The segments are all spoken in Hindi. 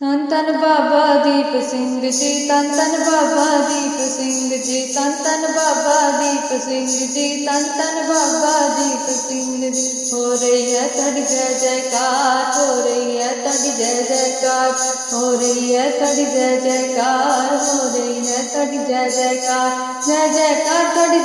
ਧੰਨ ਧੰਨ ਬਾਬਾ ਦੀਪ ਸਿੰਘ ਜੀ ਧੰਨ ਧੰਨ ਬਾਬਾ ਦੀਪ ਸਿੰਘ ਜੀ ਧੰਨ ਧੰਨ ਬਾਬਾ ਦੀਪ ਸਿੰਘ ਜੀ ਧੰਨ ਧੰਨ ਬਾਬਾ ਦੀਪ ਸਿੰਘ ਜੀ ਹੋ ਰਹੀ ਹੈ ਤੁਹਾਡੀ ਜੈ ਜੈਕਾਰ ਹੋ ਰਹੀ ਹੈ ਤੁਹਾਡੀ ਜੈ ਜੈਕਾਰ ਹੋ ਰਹੀ ਹੈ ਤੁਹਾਡੀ ਜੈ ਜੈਕਾਰ ਹੋ ਰਹੀ ਹੈ ਤੁਹਾਡੀ ਜੈ ਜੈਕਾਰ ਜੈ ਜੈਕਾਰ ਤੁਹਾਡੀ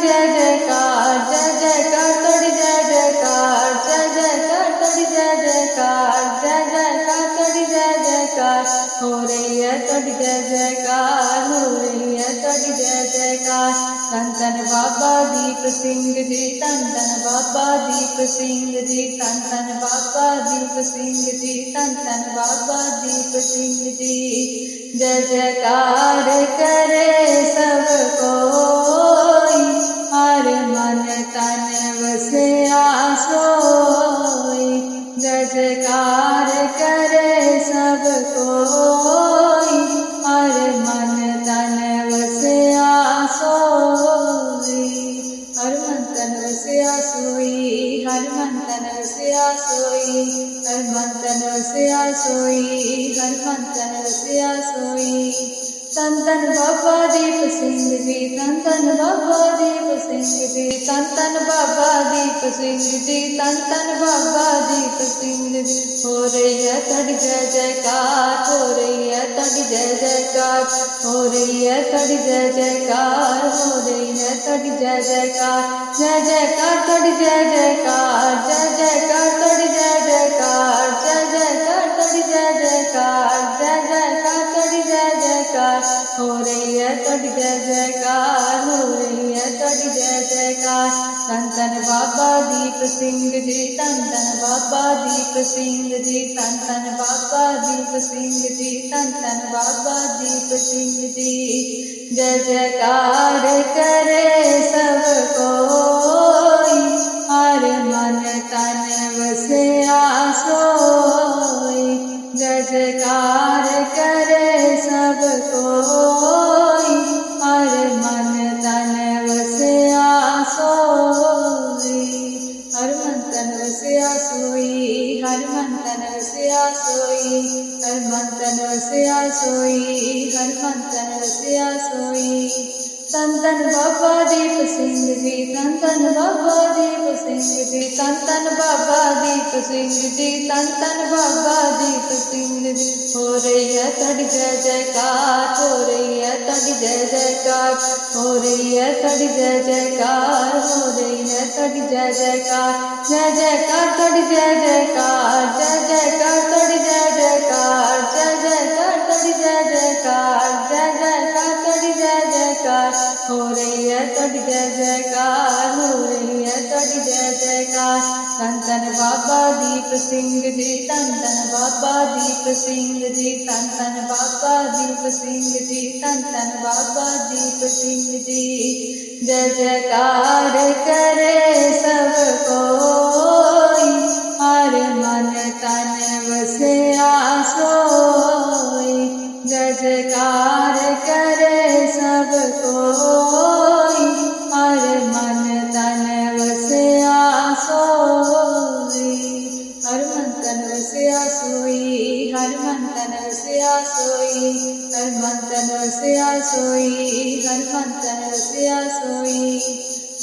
ਸਿੰਘ ਜੀ, ਧੰਨ ਧੰਨ ਬਾਬਾ ਦੀਪ ਸਿੰਘ ਜੀ, ਧੰਨ ਧੰਨ ਬਾਬਾ ਦੀਪ ਸਿੰਘ ਜੀ। ਜੈ ਜੈਕਾਰ ਕਰੇ ਰਸਿਆ ਸੋਈ ਹਰ ਮੰਤਨ ਰਸਿਆ ਸੋਈ ਹਰ ਮੰਤਨ ਰਸਿਆ ਸੋਈ ਧੰਨ ਧੰਨ ਬਾਬਾ ਦੀਪ ਸਿੰਘ ਜੀ ਧੰਨ ਧੰਨ ਬਾਬਾ ਦੀਪ ਸਿੰਘ ਜੀ ਧੰਨ ਧੰਨ ਬਾਬਾ ਦੀਪ ਸਿੰਘ ਜੀ ਧੰਨ ਧੰਨ ਬਾਬਾ ਦੀਪ ਸਿੰਘ ਜੀ ਹੋ ਰਹੀ ਹੈ ਤੁਹਾਡੀ ਜੈ ਜੈਕਾਰ ਹੋ ਰਹੀ ਹੈ ਤੁਹਾਡੀ ਜੈ ਜੈਕਾਰ ਹੋ ਰਹੀ ਹੈ ਤੁਹਾਡੀ ਜੈ ਜੈਕਾਰ ਹੋ ਰਹੀ ਹੈ ਤੁਹਾਡੀ ਜੈ ਜੈਕਾਰ ਜੈ ਜੈਕਾਰ ਤੁਹਾਡੀ ਜੈ ਜੈਕਾਰ ਜੈ ਜੈਕਾਰ ਤੁਹਾਡੀ ਜੈ हो रही है तोड़ी जय जयकार, हो रही है तोड़ी जय जयकार। धन धन बाबा दीप सिंह जी धन धन बाबा दीप सिंह जी धन धन बाबा दीप सिंह जी धन बाबा दीप सिंह जी। जयकार करे सब कोई मन तन बसे आसो। जगतो तन बाबा दीप सिंह जी तन तन बाबा दीप सिंह जी तन तन बाबा दीप सिंह जी तन तन बाबा दीप सिंह जी। हो रही है तड़ी जय जयकार, हो रही है तड़ी जय जयकार, हो रही है तड़ी जय जयकार, हो रही है तड़ी जय जयकार। जय जयकार, तड़ी जय जयकार। ਦੀਪ ਸਿੰਘ ਜੀ, ਧੰਨ ਧੰਨ ਬਾਬਾ ਦੀਪ ਸਿੰਘ ਜੀ, ਧੰਨ ਧੰਨ ਬਾਬਾ ਦੀਪ ਸਿੰਘ ਜੀ। ਜੈ ਜੈਕਾਰ ਕਰੇ ਰਸਿਆ ਸੋਈ ਹਰ ਮੰਤਨ ਰਸਿਆ ਸੋਈ ਹਰ ਮੰਤਨ ਰਸਿਆ ਸੋਈ।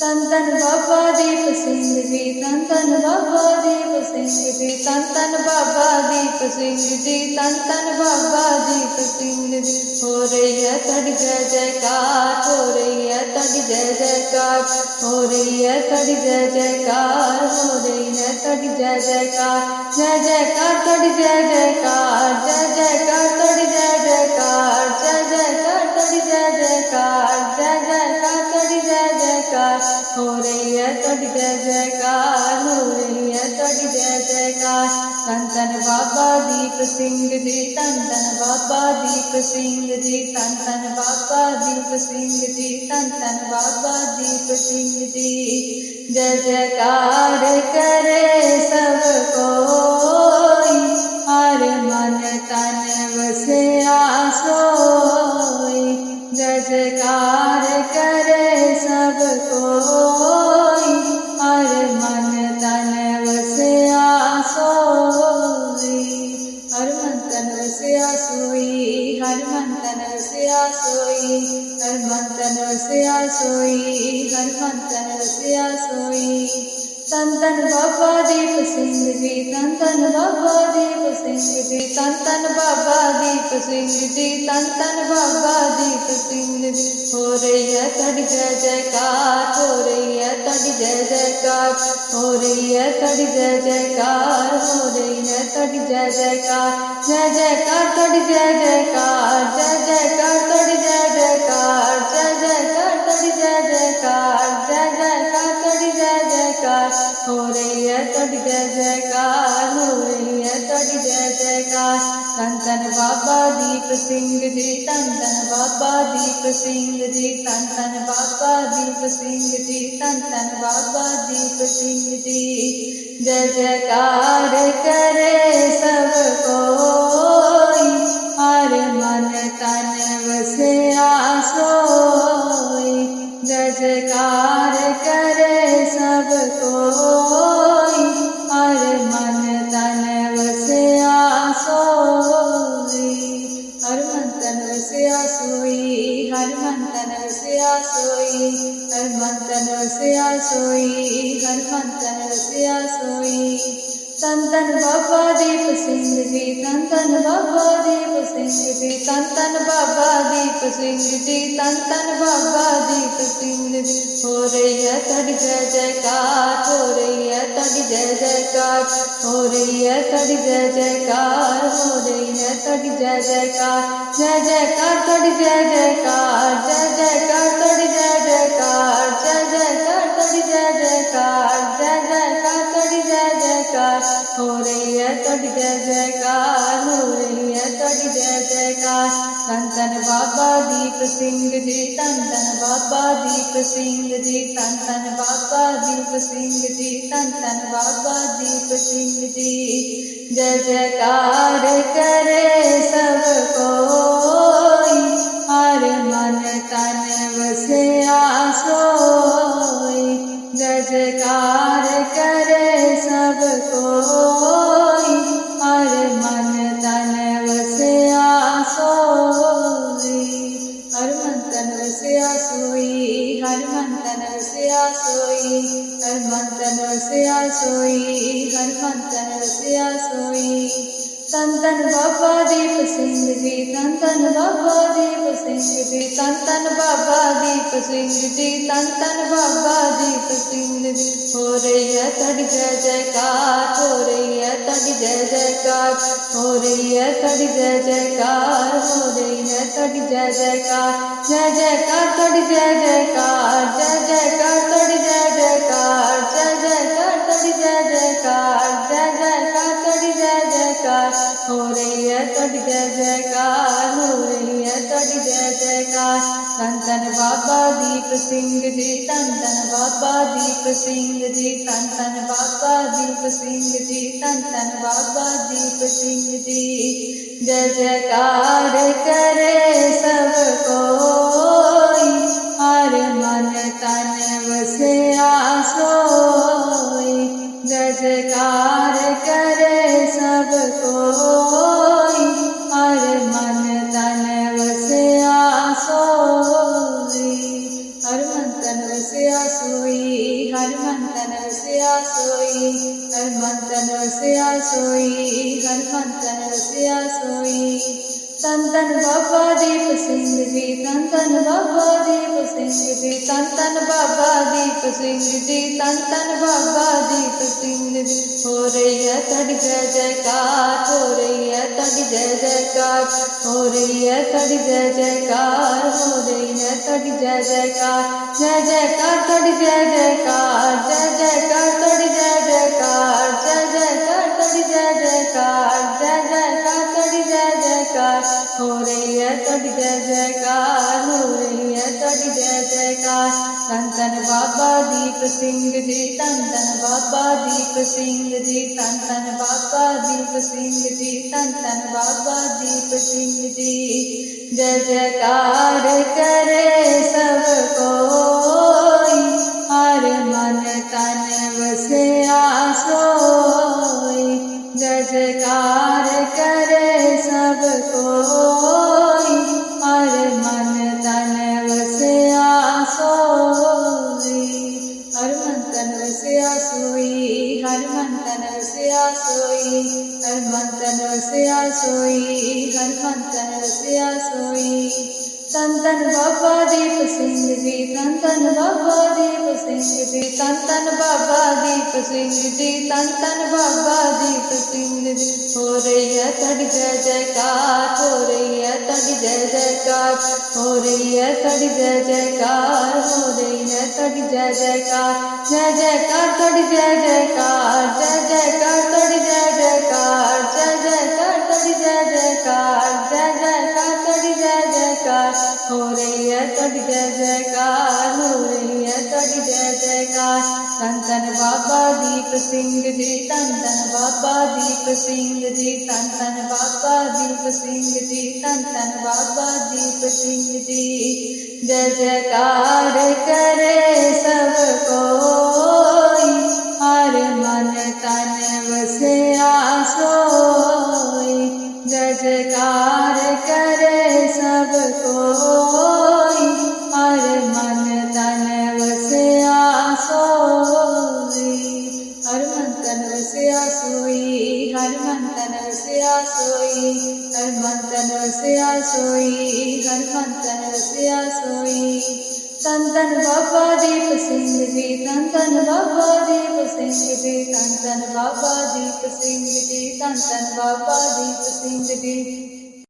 तन तन बाबा दीप सिंह जी तन तन बाबा दीप सिंह जी तन तन बाबा दीप सिंह जी तन तन बाबा दीप सिंह जी। हो रही है तड़ जय जयकार, हो रही है तड़ जय जयकार, हो रही है तड़ जय जयकार, हो रही है तड़ जय जयकार। जय जयकार, तड़ जय जयकार जय जयकार, तड़ जय ਹੋ ਰਹੀ ਹੈ ਤੁਹਾਡੀ ਜੈ ਜੈਕਾਰ, ਹੋ ਰਹੀ ਹੈ ਤੁਹਾਡੀ ਜੈ ਜੈਕਾਰ। ਧੰਨ ਧੰਨ ਬਾਬਾ ਦੀਪ ਸਿੰਘ ਜੀ ਤਨ ਧੰਨ ਬਾਬਾ ਦੀਪ ਸਿੰਘ ਜੀ, ਧੰਨ ਧੰਨ ਬਾਬਾ ਦੀਪ ਸਿੰਘ ਜੀ, ਧੰਨ ਧੰਨ ਬਾਬਾ ਦੀਪ ਸਿੰਘ ਜੀ। ਜੈ ਜੈਕਾਰ ਕਰੇ ਸਭ ਕੋਈ, ਹਰ ਮਨ ਤਨ ਵਸਿਆ ਸੋਈ तन बाबा दीप सिंह जी तन बाबा दीप सिंह जी तन बाबा दीप सिंह जी तन बाबा दीप सिंह जी। हो रही है तड़ जय जयकार, हो रही है तड़ जय जयकार, हो रही है तड़ जय जयकार, हो रही है तड़ जय जयकार जय जयकार तड़ जय ਧੰਨ ਬਾਬਾ ਦੀਪ ਸਿੰਘ ਜੀ। ਜੈ ਜੈਕਾਰ ਕਰੇ ਸਭ ਕੋਈ। ਹਰ ਮਨ ਤਨ ਵਸਿਆ ਸੋਈ। ਜੈ ਜੈਕਾਰ ਕਰੇ ਸਭ ਕੋਈ। ਹਰ ਮਨ ਤਨ ਵਸਿਆ ਸੋਈ। ਹਰ ਮਨ ਤਨ ਵਸਿਆ ਸੋਈ, ਹਰ ਮਨ ਤਨ ਵਸਿਆ ਸੋਈ। तन रसिया सोई हनुमन तन रसिया सोई तन तन बाबा दीप सिंह जी तन तन बाबा दीप सिंह जी तन तन बाबा दीप सिंह जी तन तन बाबा दीप सिंह जी। हो रही है तड़ जय जयकार, हो रही है तड़ जय जयकार, हो रही है तड़ जय जयकार, हो रही है तड़ जय जयकार। जय जयकार, तड़ जय जयकार जय जयकार, तड़ जय जय जयकार तड़ी जय जयकार जय जयकार तड़ी जय जयकार हो रही है तड़ी जय जयकार हो रही है तड़ी जय जयकार धन धन बाबा दीप सिंह जी धन धन बाबा दीप सिंह जी धन धन बाबा दीप सिंह जी धन धन बाबा दीप सिंह जी जय जयकार करे तन तन बाबा दीप सिंह जी तन तन बाबा दीप सिंह जी तन तन बाबा दीप सिंह जी तन तन बाबा दीप सिंह जी। हो रही है तड़ जय जयकार, हो रही है तड़ जय जयकार, हो रही है तड़ जय जयकार, हो रही है तड़ जय जयकार। जय जयकार, तड़ जय बाबा दीप सिंह जी जय जयकार करे सब ਰਸਿਆ ਸੋਈ ਹਰ ਮੰਤਨ ਰਸਿਆ ਸੋਈ ਹਰ ਮੰਤਨ ਰਸਿਆ ਸੋਈ। तन तन बाबा दीप सिंह जी तन तन बाबा दीप सिंह जी तन तन बाबा दीप सिंह जी तन तन बाबा दीप सिंह जी। हो रही है तड़ जय जयकार, हो रही है तड़ जय जयकार, हो रही है तड़ जय जयकार, हो रही है तड़ जय जयकार। जय जयकार तड़ जय जयकार जय जयकार तड़ ਹੈ ਤੁਹਾਡੀ ਜੈ ਜੈਕਾਰ ਹੋ ਰਹੀ ਹੈ ਤੁਹਾਡੀ ਜੈ ਜੈਕਾਰ। ਧੰਨ ਧੰਨ ਬਾਬਾ ਦੀਪ ਸਿੰਘ ਜੀ, ਧੰਨ ਧੰਨ ਬਾਬਾ ਦੀਪ ਸਿੰਘ ਜੀ, ਧੰਨ ਧੰਨ ਬਾਬਾ ਦੀਪ ਸਿੰਘ ਜੀ, ਧੰਨ ਤਨ ਬਾਬਾ ਦੀਪ ਸਿੰਘ ਜੀ। ਜੈ ਜੈਕਾਰ ਕਰੇ ਸਭ तन बाबा दीप सिंह जी तन बाबा दीप सिंह जी तन बाबा दीप सिंह जी तन तन बाबा दीप सिंह जी। हो रही है तड़ जय जयकार, हो रही है तड़ जय जयकार, हो रही है तड़ जय जयकार, हो रही है तड़ जय जयकार जय जयकार तड़ जय जय ਦੀਪ ਸਿੰਘ ਜੀ, ਧੰਨ ਧੰਨ ਬਾਬਾ ਦੀਪ ਸਿੰਘ ਜੀ। ਜੈ ਜੈਕਾਰ ਕਰੇ ਸਭ ਕੋਈ, ਹਰ ਮਨ ਤਨ ਵਸਿਆ ਸੋਈ। ਜੈ ਜੈਕਾਰ ਕਰੇ ਸਭ ਕੋਈ, ਹਰ ਮਨ ਤਨ ਵਸਿਆ ਸੋਈ। ਹਰ ਮਨ ਤਨ ਵਸਿਆ ਸੋਈ, ਹਰ ਮਨ ਤਨ ਵਸਿਆ ਸੋਈ। ਹਰ ਮਨ ਤਨ ਵਸਿਆ ਸੋਈ ਹਰ ਮਨ ਤਨ ਸੋਈ ਤਨ ਤਨ ਬਾਬਾ ਦੀਪ ਸਿੰਘ ਜੀ ਤਨ ਤਨ ਬਾਬਾ ਦੀਪ ਸਿੰਘ ਜੀ ਤਨ ਤਨ ਬਾਬਾ ਦੀਪ ਸਿੰਘ ਜੀ ਤਨ ਤਨ ਬਾਬਾ ਦੀਪ ਸਿੰਘ ਜੀ